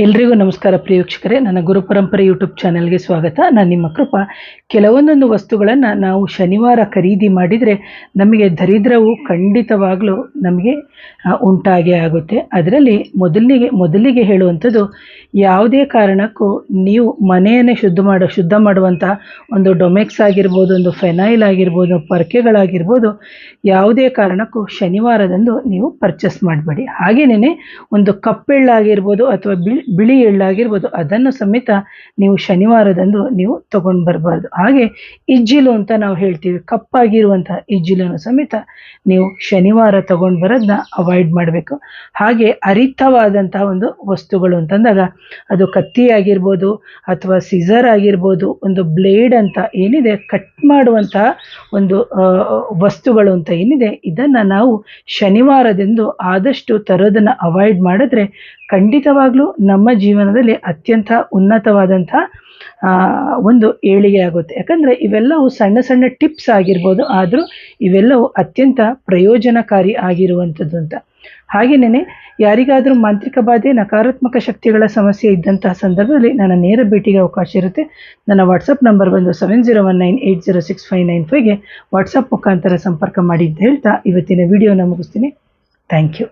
ಎಲ್ರಿಗೂ ನಮಸ್ಕಾರ ಪ್ರಿಯ ವೀಕ್ಷಕರೇ. ನನ್ನ ಗುರುಪರಂಪರೆ ಯೂಟ್ಯೂಬ್ ಚಾನೆಲ್ಗೆ ಸ್ವಾಗತ. ನಾನು ನಿಮ್ಮ ಕೃಪ. ಕೆಲವೊಂದೊಂದು ವಸ್ತುಗಳನ್ನು ನಾವು ಶನಿವಾರ ಖರೀದಿ ಮಾಡಿದರೆ ನಮಗೆ ದರಿದ್ರವು ಖಂಡಿತವಾಗಲೂ ನಮಗೆ ಉಂಟಾಗೇ ಆಗುತ್ತೆ. ಅದರಲ್ಲಿ ಮೊದಲಿಗೆ ಮೊದಲಿಗೆ ಹೇಳುವಂಥದ್ದು ಯಾವುದೇ ಕಾರಣಕ್ಕೂ ನೀವು ಮನೆಯನ್ನೇ ಶುದ್ಧ ಮಾಡೋ, ಶುದ್ಧ ಮಾಡುವಂಥ ಒಂದು ಡೊಮೆಕ್ಸ್ ಆಗಿರ್ಬೋದು, ಒಂದು ಫೆನೈಲ್ ಆಗಿರ್ಬೋದು, ಪರ್ಕೆಗಳಾಗಿರ್ಬೋದು, ಯಾವುದೇ ಕಾರಣಕ್ಕೂ ಶನಿವಾರದಂದು ನೀವು ಪರ್ಚೇಸ್ ಮಾಡಬೇಡಿ. ಹಾಗೆಯೇ ಒಂದು ಕಪ್ಪೆಳ್ಳಾಗಿರ್ಬೋದು ಅಥವಾ ಬಿಳಿ ಬಿಳಿ ಎಳ್ಳಾಗಿರ್ಬೋದು, ಅದನ್ನು ಸಮೇತ ನೀವು ಶನಿವಾರದಂದು ನೀವು ತಗೊಂಡು ಬರಬಾರ್ದು. ಹಾಗೆ ಇಜ್ಜಿಲು ಅಂತ ನಾವು ಹೇಳ್ತೀವಿ ಕಪ್ಪಾಗಿರುವಂತಹ ಇಜ್ಜಿಲನ್ನು ಸಮೇತ ನೀವು ಶನಿವಾರ ತಗೊಂಡು ಬರೋದನ್ನ ಅವಾಯ್ಡ್ ಮಾಡಬೇಕು. ಹಾಗೆ ಅರಿತವಾದಂತಹ ಒಂದು ವಸ್ತುಗಳು ಅಂತಂದಾಗ, ಅದು ಕತ್ತಿ ಆಗಿರ್ಬೋದು ಅಥವಾ ಸಿಸರ್ ಆಗಿರ್ಬೋದು, ಒಂದು ಬ್ಲೇಡ್ ಅಂತ ಏನಿದೆ ಕಟ್ ಮಾಡುವಂತಹ ಒಂದು ವಸ್ತುಗಳು ಅಂತ ಏನಿದೆ, ಇದನ್ನು ನಾವು ಶನಿವಾರದಂದು ಆದಷ್ಟು ತರೋದನ್ನು ಅವಾಯ್ಡ್ ಮಾಡಿದ್ರೆ ಖಂಡಿತವಾಗ್ಲೂ ನಮ್ಮ ಜೀವನದಲ್ಲಿ ಅತ್ಯಂತ ಉನ್ನತವಾದಂಥ ಒಂದು ಏಳಿಗೆ ಆಗುತ್ತೆ. ಯಾಕಂದರೆ ಇವೆಲ್ಲವೂ ಸಣ್ಣ ಸಣ್ಣ ಟಿಪ್ಸ್ ಆಗಿರ್ಬೋದು, ಆದರೂ ಇವೆಲ್ಲವೂ ಅತ್ಯಂತ ಪ್ರಯೋಜನಕಾರಿ ಆಗಿರುವಂಥದ್ದು ಅಂತ. ಹಾಗೆಯೇ ಯಾರಿಗಾದರೂ ಮಾಂತ್ರಿಕ ಬಾಧೆ, ನಕಾರಾತ್ಮಕ ಶಕ್ತಿಗಳ ಸಮಸ್ಯೆ ಇದ್ದಂತಹ ಸಂದರ್ಭದಲ್ಲಿ ನನ್ನ ನೇರ ಭೇಟಿಗೆ ಅವಕಾಶ ಇರುತ್ತೆ. ನನ್ನ ವಾಟ್ಸಪ್ ನಂಬರ್ ಬಂದು seven zero one nine eight zero six five nine ಫೈವ್ಗೆ WhatsApp ಮುಖಾಂತರ ಸಂಪರ್ಕ ಮಾಡಿ ಅಂತ ಹೇಳ್ತಾ ಇವತ್ತಿನ ವಿಡಿಯೋನ ಮುಗಿಸ್ತೀನಿ. Thank you